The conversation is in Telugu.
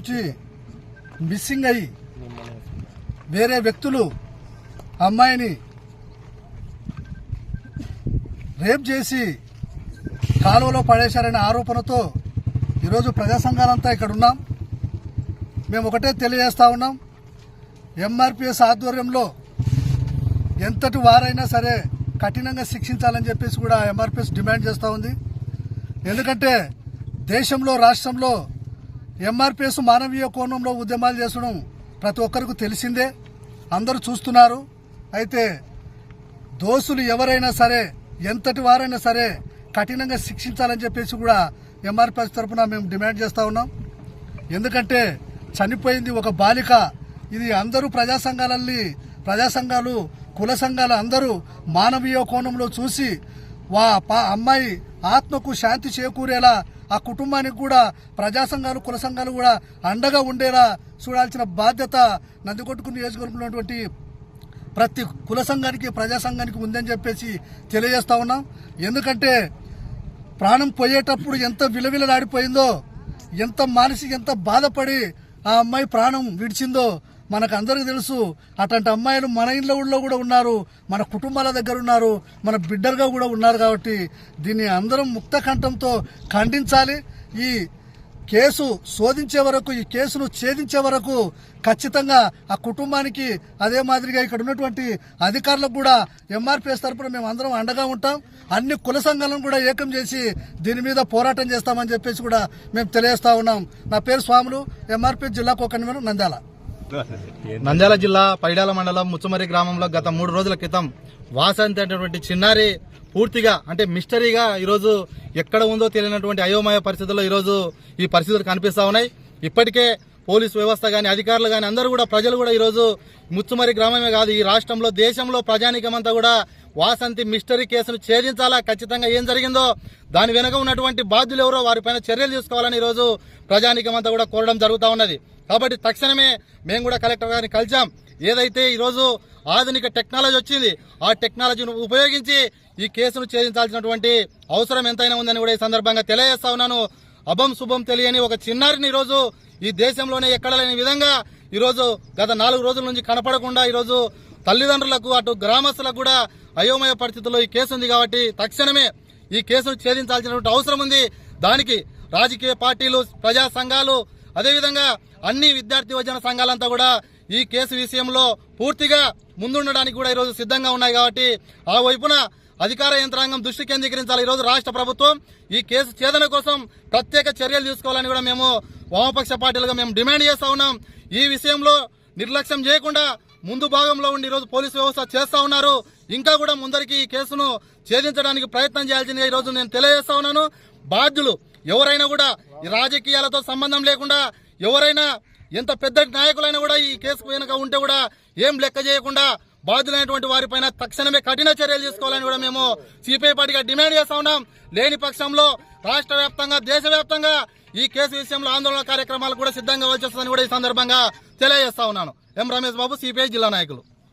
నుంచి మిస్సింగ్ అయ్యి వేరే వ్యక్తులు అమ్మాయిని రేప్ చేసి కాలువలో పడేశారనే ఆరోపణతో ఈరోజు ప్రజా సంఘాలంతా ఇక్కడ ఉన్నాం మేము ఒకటే తెలియజేస్తా ఉన్నాం. ఎంఆర్పిఎస్ ఆధ్వర్యంలో ఎంతటి వారైనా సరే కఠినంగా శిక్షించాలని చెప్పేసి కూడా ఎంఆర్పిఎస్ డిమాండ్ చేస్తూ ఉంది. ఎందుకంటే దేశంలో రాష్ట్రంలో ఎంఆర్పిఎస్ మానవీయ కోణంలో ఉద్యమాలు చేసడం ప్రతి ఒక్కరికి తెలిసిందే. అందరూ చూస్తున్నారు. అయితే దోషులు ఎవరైనా సరే ఎంతటి వారైనా సరే కఠినంగా శిక్షించాలని చెప్పేసి కూడా ఎంఆర్పిఎస్ తరఫున మేము డిమాండ్ చేస్తూ ఉన్నాం. ఎందుకంటే చనిపోయింది ఒక బాలిక. ఇది అందరూ ప్రజా సంఘాలల్ని ప్రజా సంఘాలు కుల సంఘాలు అందరూ మానవీయ కోణంలో చూసి వా పా- అమ్మాయి ఆత్మకు శాంతి చేకూరేలా ఆ కుటుంబానికి కూడా ప్రజా సంఘాలు కుల సంఘాలు కూడా అండగా ఉండేలా చూడాల్సిన బాధ్యత నందికొట్టుకు నియోజకవర్గంలోటువంటి ప్రతి కుల సంఘానికి ప్రజా సంఘానికి ఉందని చెప్పేసి తెలియజేస్తా ఉన్నాం. ఎందుకంటే ప్రాణం పోయేటప్పుడు ఎంత విలవిలలాడిపోయిందో ఎంత మానసిక ఎంత బాధపడి ఆ అమ్మాయి ప్రాణం విడిచిందో మనకు అందరికీ తెలుసు అట్లాంటి అమ్మాయిలు మన ఇంట్లో ఊళ్ళో కూడా ఉన్నారు మన కుటుంబాల దగ్గర ఉన్నారు మన బిడ్డలుగా కూడా ఉన్నారు కాబట్టి దీన్ని అందరం ముక్త కంఠంతో ఖండించాలి. ఈ కేసు శోధించే వరకు ఈ కేసును ఛేదించే వరకు ఖచ్చితంగా ఆ కుటుంబానికి అదే మాదిరిగా ఇక్కడ ఉన్నటువంటి అధికారులకు కూడా ఎంఆర్పిఎస్ తరపున మేము అందరం అండగా ఉంటాం. అన్ని కుల సంఘాలను కూడా ఏకం చేసి దీని మీద పోరాటం చేస్తామని చెప్పేసి కూడా మేము తెలియజేస్తా ఉన్నాం. నా పేరు స్వాములు ఎంఆర్పిఎస్ జిల్లా కోకన్వీనర్ నంద్యాల. నంద్యాల జిల్లా పైడాల మండలం ముచ్చమరి గ్రామంలో గత మూడు రోజుల క్రితం వాసంతి అనేటువంటి చిన్నారి పూర్తిగా అంటే మిస్టరీగా ఈరోజు ఎక్కడ ఉందో తెలియనటువంటి అయోమయ పరిస్థితుల్లో ఈరోజు ఈ పరిస్థితులు కనిపిస్తా ఉన్నాయి. ఇప్పటికే పోలీసు వ్యవస్థ కానీ అధికారులు కానీ అందరూ కూడా ప్రజలు కూడా ఈరోజు ముచ్చుమరి గ్రామమే కాదు ఈ రాష్ట్రంలో దేశంలో ప్రజానీకమంతా కూడా వాసంతి మిస్టరీ కేసును ఛేదించాలా? ఖచ్చితంగా ఏం జరిగిందో? దాని వెనుక ఉన్నటువంటి బాధ్యులు ఎవరో వారిపైన చర్యలు తీసుకోవాలని ఈరోజు ప్రజానీకమంతా కూడా కోరడం జరుగుతూ ఉన్నది. కాబట్టి తక్షణమే మేము కూడా కలెక్టర్ గారిని కలిసాం ఏదైతే ఈరోజు ఆధునిక టెక్నాలజీ వచ్చింది ఆ టెక్నాలజీని ఉపయోగించి ఈ కేసును ఛేదించాల్సినటువంటి అవసరం ఎంతైనా ఉందని కూడా ఈ సందర్భంగా తెలియజేస్తా ఉన్నాను. అభం శుభం తెలియని ఒక చిన్నారిని ఈరోజు ఈ దేశంలోనే ఎక్కడ లేని విధంగా ఈరోజు గత నాలుగు రోజుల నుంచి కనపడకుండా ఈరోజు తల్లిదండ్రులకు అటు గ్రామస్తులకు కూడా అయోమయ పరిస్థితుల్లో ఈ కేసు ఉంది కాబట్టి తక్షణమే ఈ కేసును ఛేదించాల్సినటువంటి అవసరం ఉంది. దానికి రాజకీయ పార్టీలు ప్రజా సంఘాలు అదేవిధంగా అన్ని విద్యార్థి యువజన సంఘాలంతా కూడా ఈ కేసు విషయంలో పూర్తిగా ముందుండడానికి కూడా ఈరోజు సిద్ధంగా ఉన్నాయి కాబట్టి ఆ వైపున అధికార యంత్రాంగం దృష్టి కేంద్రీకరించాలి. ఈరోజు రాష్ట్ర ప్రభుత్వం ఈ కేసు ఛేదన కోసం ప్రత్యేక చర్యలు తీసుకోవాలని కూడా మేము వామపక్ష పార్టీలుగా మేము డిమాండ్ చేస్తా ఉన్నాం. ఈ విషయంలో నిర్లక్ష్యం చేయకుండా ముందు భాగంలో ఉండి ఈరోజు పోలీసు వ్యవస్థ చేస్తా ఉన్నారు. ఇంకా కూడా ముందరికి ఈ కేసును ఛేదించడానికి ప్రయత్నం చేయాల్సిందిగా ఈరోజు నేను తెలియజేస్తా ఉన్నాను. బాధ్యులు ఎవరైనా కూడా ఈ రాజకీయాలతో సంబంధం లేకుండా ఎవరైనా ఎంత పెద్ద నాయకులైనా కూడా ఈ కేసుకు వెనుక ఉంటే కూడా ఏం లెక్క చేయకుండా బాధ్యులైనటువంటి వారిపైన తక్షణమే కఠిన చర్యలు తీసుకోవాలని కూడా మేము సిపిఐ పార్టీగా డిమాండ్ చేస్తా ఉన్నాం. లేని పక్షంలో రాష్ట్ర వ్యాప్తంగా దేశవ్యాప్తంగా ఈ కేసు విషయంలో ఆందోళన కార్యక్రమాలు కూడా సిద్ధంగా వచ్చేస్తుందని కూడా ఈ సందర్భంగా తెలియజేస్తా ఉన్నాను. ఎం రమేష్ బాబు సిపిఐ జిల్లా నాయకులు.